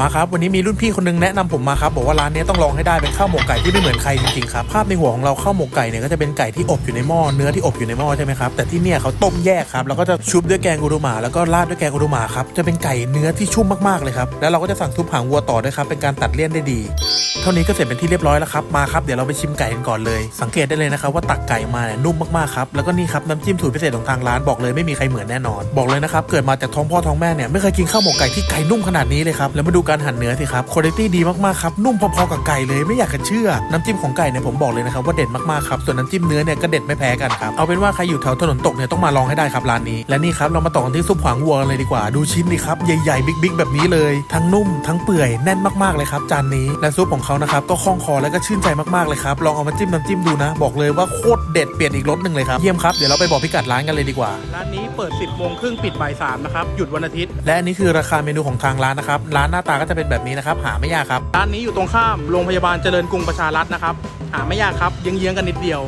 มาครับ วันนี้มีรุ่นพี่คนนึงแนะนำผมมาครับ บอกว่าร้านนี้ต้องลองให้ได้เป็นข้าวหมกไก่ที่ไม่เหมือนใครจริงๆครับภาพในหัวของเราข้าวหมกไก่เนี่ยก็จะเป็นไก่ที่อบอยู่ในหม้อเนื้อที่อบอยู่ในหม้อใช่ไหมครับแต่ที่เนี่ยเขาต้มแยกครับแล้วก็จะชุบด้วยแกงอุรุมาแล้วก็ราดด้วยแกงอุรุมาครับจะเป็นไก่เนื้อที่ชุ่มมากๆเลยครับแล้วเราก็จะสั่งซุปหางวัวต่อด้วยครับเป็นการตัดเลี่ยนได้ดี เท่านี้ก็เสร็จเป็นที่เรียบร้อยแล้วครับมาครับเดี๋ยวเราไปชิมไก่กันก่อนเลย สังเกตได้เลยนะครับว่าตักไก่มาเนี่ยนุ่มมากๆครับแล้วก็นี่ครับน้ำจิ้มสูตรพิเศษของทางร้านบอกเลยไม่มีใครเหมือนแน่นอน บอกเลยนะครับเกิดมาจากท้องพ่อท้องแม่เนี่ยไม่เคยกินข้าวหมกไก่ที่ไก่นุ่มขนาดนี้เลยครับแล้วมาดูการหั่นเนื้อสิครับคุณภาพดีมากๆครับนุ่มพอๆกับไก่เลยไม่อยากจะเชื่อ น้ำจิ้มของไก่เนี่ยผมบอกเลยนะครับว่าเด็ดมากๆครับส่วนน้ำจิ้มเนื้อเนี่ยก็เด็ดไม่แพ้กันครับเอาเป็นว่าใครอยู่แถวถนนตกเนี่ยต้องมาลองให้ได้ครับร้านนี้และนี่ครับเรามาต่อกันที่ซุปหางวัวกันเลยดีกว่าดูชิ้นดิครับใหญ่ๆบิ๊กๆแบบนี้เลย ทั้งนุ่มทั้งเปื่อยแน่นมากๆเลยครับจานนี้และซุปของเขานะครับก็คล่องคอและก็ชื่นใจมากๆเลยครับลองเอามาจิ้มน้ำจิ้มดูนะ บอกเลยว่าโคตรเด็ดเปลี่ยนอีกรสหนึ่งเลยครับเยี่ยมครับเดี๋ยวเราไปบอกพิกัดร้านกันเลยดีกว่า ร้านนี้เปิด 10โมงครึ่งปิดบ่ายสามนะครับ หยุดวันอาทิตย์ และอันนี้คือราคาเมนูของทางร้านนะครับ ร้านหน้าตาก็จะเป็นแบบนี้นะครับ หาไม่ยากครับ ร้านนี้อยู่ตรงข้ามโรงพยาบาลเจริญกรุงประชารัฐนะครับ หาไม่ยากครับเยื้องๆกันนิดเดียว